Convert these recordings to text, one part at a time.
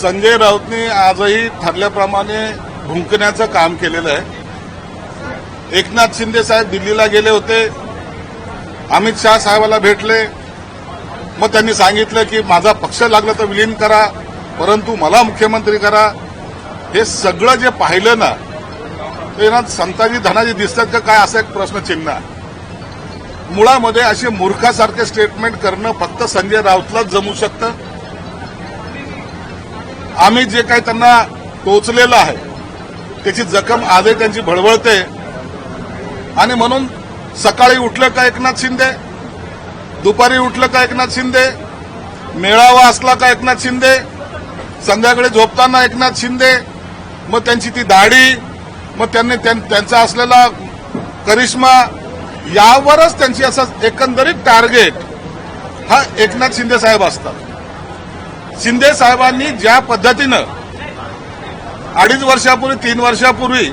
संजय राऊतनी आजही ठरल्याप्रमाणे भुंकण्याचं काम केलेलं आहे. एकनाथ शिंदे साहेब दिल्लीला गेले होते. अमित शाह साहेबाला भेटले. मग त्यांनी सांगितलं की माझा पक्ष लागला तर विलीन करा परंतु मला मुख्यमंत्री करा. हे सगळं जे पाहिलं ना ते ना संताजी धनाजी दिसतात का काय असा एक प्रश्नचिन्ह आहे. मुळामध्ये असे मूर्खासारखे स्टेटमेंट करणं फक्त संजय राऊतलाच जमू शकतं. आम्ही जे काही त्यांना टोचलेलं आहे त्याची जखम आजही त्यांची भळवळते आणि म्हणून सकाळी उठलं का एकनाथ शिंदे दुपारी उठलं का एकनाथ शिंदे मेळावा असला का एकनाथ शिंदे संध्याकाळी झोपताना एकनाथ शिंदे मग त्यांची ती दाढी मग त्यांनी त्यां- त्यांचा असलेला करिश्मा यावरच त्यांची असं एकंदरीत टार्गेट हा एकनाथ शिंदे साहेब असतात. शिंदे साहेबांनी ज्या पद्धतीनं अडीच वर्षापूर्वी तीन वर्षापूर्वी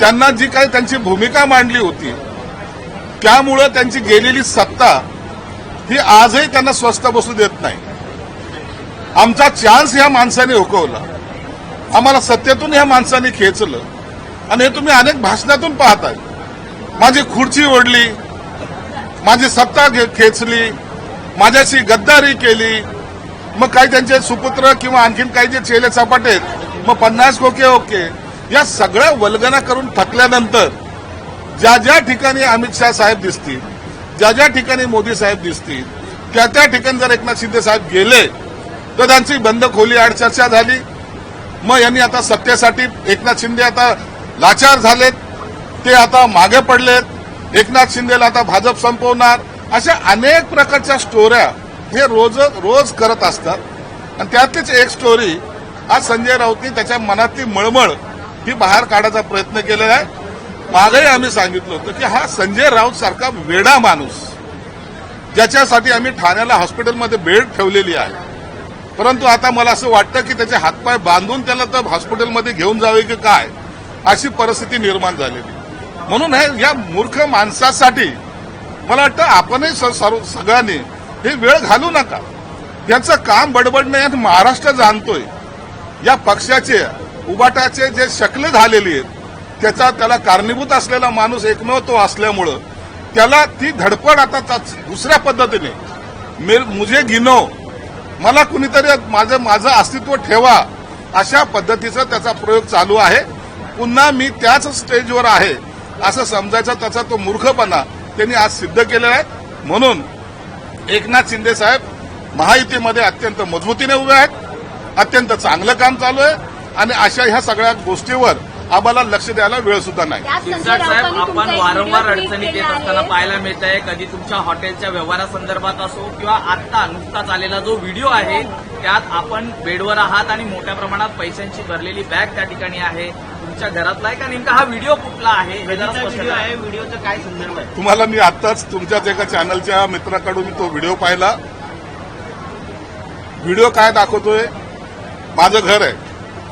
त्यांना जी काही त्यांची भूमिका मांडली होती त्यामुळं त्यांची गेलेली सत्ता ही आजही त्यांना स्वस्त बसू देत नाही. आमचा चान्स ह्या माणसाने हुकवला. आम्हाला सत्तेतून ह्या माणसाने खेचलं. आणि हे तुम्ही अनेक भाषणातून पाहताय. माझी खुर्ची ओढली माझी सत्ता घे- खेचली माझ्याशी गद्दारी केली मग काही त्यांचे सुपुत्र किंवा आणखीन काही जे चेले चपाटे आहेत मग पन्नास ओके ओके. या सगळ्या वल्गना करून थकल्यानंतर ज्या ज्या ठिकाणी अमित शहा साहेब दिसतील ज्या ज्या ठिकाणी मोदी साहेब दिसतील त्या त्या ठिकाणी जर एकनाथ शिंदे साहेब गेले तर त्यांची बंद खोली आड चर्चा झाली. मग यांनी आता सत्तेसाठी एकनाथ शिंदे आता लाचार झालेत ते आता मागे पडलेत. एकनाथ शिंदेला आता भाजप संपवणार. अशा अनेक प्रकारच्या स्टोऱ्या हे रोज रोज करत असतात. आणि त्यातलीच एक स्टोरी आज संजय राऊतनी त्याच्या मनातली मळमळ ही बाहेर काढायचा प्रयत्न केलेला आहे. मागही आम्ही सांगितलं होतं की हा संजय राऊत सारखा वेडा माणूस ज्याच्यासाठी आम्ही ठाण्याला हॉस्पिटलमध्ये बेड ठेवलेली आहे. परंतु आता मला असं वाटतं की त्याचे हातपाय बांधून त्याला तर हॉस्पिटलमध्ये घेऊन जावे की काय अशी परिस्थिती निर्माण झालेली. म्हणून हे या मूर्ख माणसासाठी मला वाटतं आपणही स- सगळ्यांनी हे वेळ घालू नका. त्यांचं काम बडबडण्यात महाराष्ट्र जाणतोय. या पक्षाचे उबाटाचे जे शकले झालेली आहेत त्याचा त्याला कारणीभूत असलेला माणूस एकमेव तो असल्यामुळं त्याला ती धडपड आता दुसऱ्या पद्धतीने. मे- मुझे गिनो. मला कुणीतरी माझं माझं अस्तित्व ठेवा अशा पद्धतीचा त्याचा प्रयोग चालू आहे. पुन्हा मी त्याच स्टेजवर आहे असं समजायचा त्याचा तो मूर्खपणा त्यांनी आज सिद्ध केलेला आहे. म्हणून एकनाथ शिंदे साहेब महायुतीमध्ये अत्यंत मजबूतीने उभे आहेत अत्यंत चांगलं काम चालू आहे आणि अशा ह्या सगळ्या गोष्टीवर आम्हाला लक्ष द्यायला वेळ सुद्धा नाही शिरसाट साहेब आपण वारंवार अडचणीत ट्विट येत असताना. पाहायला मिळत आहे कधी तुमच्या हॉटेलच्या व्यवहारासंदर्भात असो किंवा आता नुकताच आलेला जो व्हिडिओ आहे त्यात आपण बेडवर आहात आणि मोठ्या प्रमाणात पैशांची भरलेली बॅग त्या ठिकाणी आहे तुमच्या घरातला आहे का? नेमका हा व्हिडिओ कुठला आहे? हे जरा स्पष्ट व्हिडिओ करा. आहे? व्हिडिओचा काय संदर्भ आहे? तुम्हाला मी आताच तुमच्याच एका चॅनलच्या मित्राकडून तो व्हिडिओ पाहिला. व्हिडिओ काय दाखवतोय? माझं घर आहे.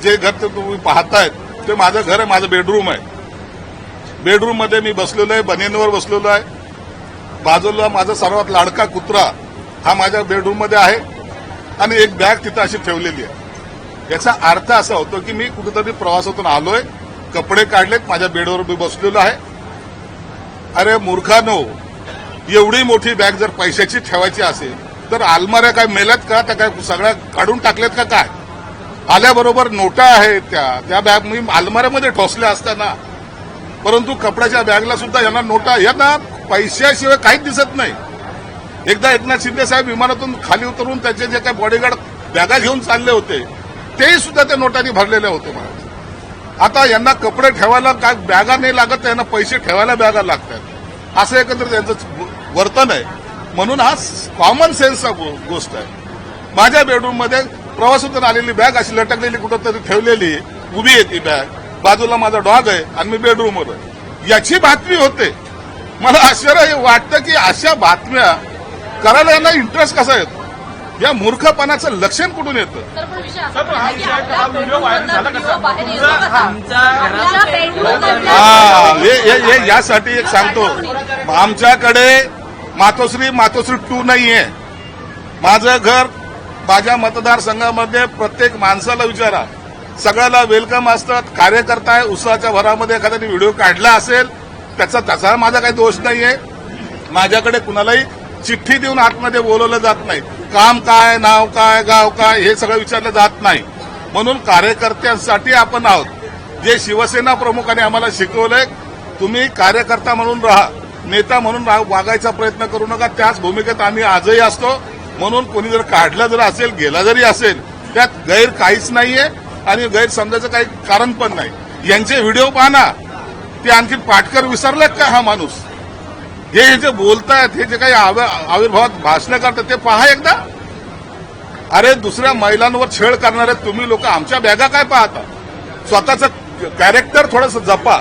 जे घर ते तुम्ही पाहतायत ते माझं घर आहे माझं बेडरूम आहे. बेडरूममध्ये मी बसलेलो आहे बनेनवर बसलेलो आहे. बाजूला माझा सर्वात लाडका कुत्रा हा माझ्या बेडरूममध्ये आहे आणि एक बॅग तिथं अशी ठेवलेली आहे. याचा अर्थ असा होतो की मी कुठेतरी प्रवासातून आलोय कपडे काढलेत माझ्या बेडवर मी बसलेलो आहे. अरे मूर्खानो एवढी मोठी बॅग जर पैशाची ठेवायची असेल तर आलमाऱ्या काय मेल्यात का? त्या काय सगळ्या काढून टाकल्यात का काय? आल्याबरोबर नोटा आहेत त्या. त्या बॅग मी आलमाऱ्यामध्ये ठोसल्या असताना. परंतु कपड्याच्या बॅगला सुद्धा यांना नोटा यांना पैशाशिवाय काहीच दिसत नाही. एकदा एकनाथ शिंदे साहेब विमानातून खाली उतरून त्याचे जे काही बॉडीगार्ड बॅगा घेऊन चालले होते तेही सुद्धा त्या नोटांनी भरलेले होते मला. आता यांना कपडे ठेवायला काय बॅगा नाही लागत यांना पैसे ठेवायला बॅगा लागतात. असं एकत्र त्यांचं वर्तन आहे. म्हणून हा कॉमन सेन्सचा गो- गोष्ट आहे. माझ्या बेडरूममध्ये प्रवासातून आलेली बॅग अशी लटकलेली कुठंतरी ठेवलेली उभी आहे ती बॅग. बाजूला माझा डॉग आहे आणि मी बेडरूमवर आहे. याची बातमी होते. मला आश्चर्य वाटतं की अशा बातम्या करायला यांना इंटरेस्ट कसा येतो? या मूर्खपणाचं लक्षण कुठून येतं? हा हे हे- हे यासाठी एक सांगतो. आमच्याकडे मातोश्री मातोश्री टू नाहीये. माझं घर माझ्या मतदारसंघामध्ये प्रत्येक माणसाला विचारा. सगळ्याला वेलकम असतात. कार्यकर्ता आहे उत्साहाच्या भरामध्ये एखाद्याने व्हिडिओ काढला असेल त्याचा त्याचा माझा काही दोष नाहीये. माझ्याकडे कुणालाही चिठ्ठी देऊन आतमध्ये बोलवलं जात नाही. काम काय नाव काय गाव काय हे सगळं विचारलं जात नाही. म्हणून कार्यकर्त्यांसाठी आपण आहोत. जे शिवसेना प्रमुखाने आम्हाला शिकवलंय तुम्ही कार्यकर्ता म्हणून राहा नेता म्हणून वागायचा प्रयत्न करू नका. त्याच भूमिकेत आम्ही आजही असतो. म्हणून कोणी जर काढला जर असेल गेला जरी असेल त्यात गैर काहीच नाहीये आणि गैरसमजायचं काही कारण पण नाही. यांचे व्हिडिओ पाहना ते आणखी पाटकर विसरलेत का हा माणूस? हे हे जे बोलतायत हे जे काही आविर्भावात भाषण करतात ते पहा एकदा. अरे दुसऱ्या महिलांवर छेड करणारे तुम्ही लोक आमच्या बॅगा काय पाहता? स्वतःचं कॅरेक्टर थोडंसं जपा.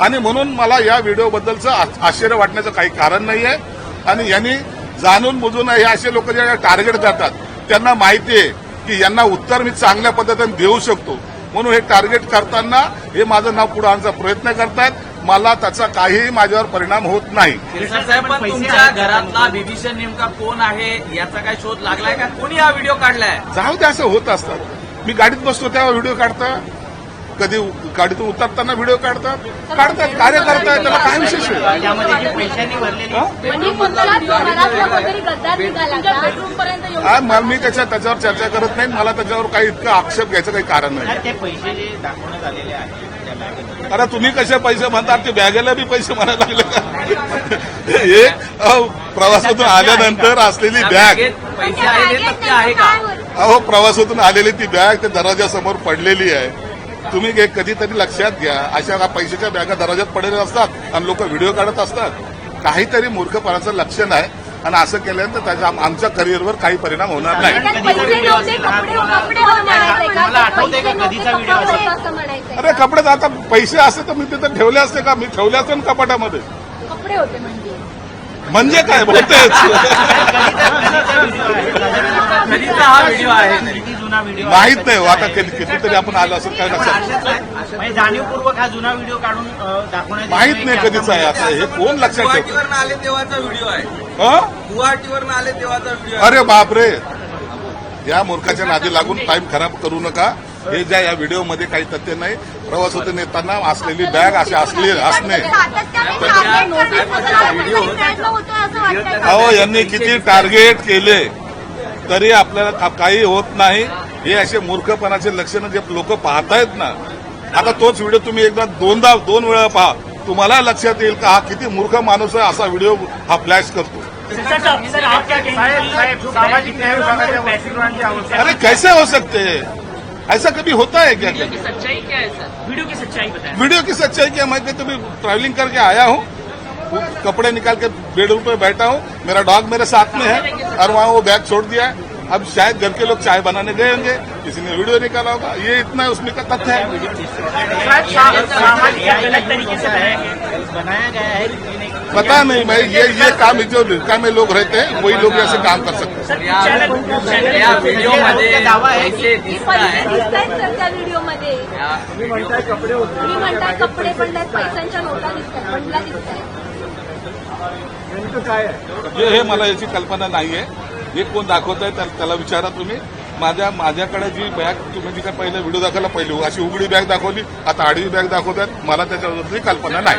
आणि म्हणून मला या व्हिडिओबद्दलचं आ- आश्चर्य वाटण्याचं काही कारण नाहीये. आणि यांनी जाणून बुजून हे असे लोक जे टार्गेट करतात त्यांना माहिती आहे की यांना उत्तर मी चांगल्या पद्धतीने देऊ शकतो. म्हणून हे टार्गेट करताना हे माझं नाव पुढे आणण्याचा प्रयत्न करतायत. मला त्याचा काहीही माझ्यावर परिणाम होत नाही. तुमच्या घरातला बिभीषण नेमका कोण आहे? याचा काय शोध लागलाय का? कोणी हा व्हिडिओ काढलाय? जाऊ दे असं होत असतात मी गाडीत बसतो तेव्हा व्हिडिओ काढता. कधी गाडीतून उतरताना व्हिडिओ काढतात? काढतात. कार्य करतायत त्याला काय विशेष आहे? त्यामध्ये जी पैशांनी भरलेली? म्हणजे तुमच्याच घरातला कोणतरी गद्दार निघाला का बेडरूम पर्यंत येऊन हा, म- त्याच्या त्याच्यावर चर्चा करत नाही. मला त्याच्यावर काही इतकं आक्षेप घ्यायचं काही कारण नाही. नाही, ते पैसे जे दाखवण्यात आलेले आहेत त्या बॅगेत अरे तुम्ही कसे पैसे म्हणतात? ते बॅगेला बी पैसे म्हणायला लागले का? हे अहो, प्रवासातून आल्यानंतर असलेली बॅग. बॅगेत पैसे आहे तथ्य आहे का? अहो प्रवासातून आलेली ती बॅग त्या दरवाजासमोर पडलेली आहे. तुम्ही कधीतरी लक्षात घ्या अशा का पैशाच्या बॅगा दरवाजात पडलेल्या असतात आणि लोक व्हिडिओ काढत असतात. काहीतरी मूर्खपणाचं लक्षण आहे आणि असं केल्यानंतर त्याचा आम- आमच्या करिअरवर काही परिणाम होणार नाही. अरे कपडे आता पैसे असते तर मी तिथे ठेवले असते का? मी ठेवले असते ना कपाटामध्ये. कपडे होते म्हणजे. म्हणजे काय? बोलतेच. कधीचा हा व्हिडिओ आहे. जुना व्हिडिओ माहीत नाही हो, आता कधी कितीतरी आपण आलो असेल काय लक्षात म्हणजे जाणीवपूर्वक हा जुना व्हिडिओ काढून दाखवण्यात माहीत नाही कधीच आहे. आता हे कोण लक्षात ठेवतो? आले तेव्हाचा व्हिडिओ आहे. हं? गुवाहाटीवर आले तेव्हाचा व्हिडिओ अरे बापरे! या मूर्खाच्या नादी लागून टाइम खराब करू नका. हे ज्या या व्हिडिओमध्ये काही तथ्य नाही प्रवासातून येताना असलेली बॅग असे असले असणे. अहो यांनी किती टार्गेट केले? तरी आपल्याला काही होत नाही. हे असे मूर्खपणाचे लक्षणं जे लोक पाहतायत ना आता तोच व्हिडिओ तुम्ही एकदा दोनदा दोन वेळा पहा. तुम्हाला लक्षात येईल का हा किती मूर्ख माणूस आहे असा व्हिडिओ हा फ्लॅश करतो. अरे कैसे हो सकते? हैं ऐसा कभी होता है क्या? वीडियो की सच्चाई बताएं। वीडियो की सच्चाई क्या? मैं तो भी ट्रैवलिंग करके आया हूँ। कपड़े निकाल के बेडरूम पे बैठा हूँ। मेरा डॉग मेरे साथ में है और वहाँ वो बैग छोड़ दिया है। अब शायद घर के लोग चाय बनाने गए होंगे। किसी ने वीडियो निकाला होगा। ये इतना उसमें का तथ्य है। गलत तरीके से बनाया गया है पता नहीं मैं ये ये काम जो रिक्का में लोग रहते हैं वही लोग ऐसे काम कर सकते हैं। दावा कपडे पैशांच्या नोटा दिसत आहेत हे हे मला याची कल्पना नाहीये. हे कोण दाखवत आहे त्याला विचारा तुम्ही. माझ्या माझ्याकडे जी बॅग तुम्ही जी काय पहिले व्हिडिओ दाखवला पहिली अशी उघडी बॅग दाखवली आता आडवी बॅग दाखवतात मला त्याच्याबद्दल कल्पना नाही.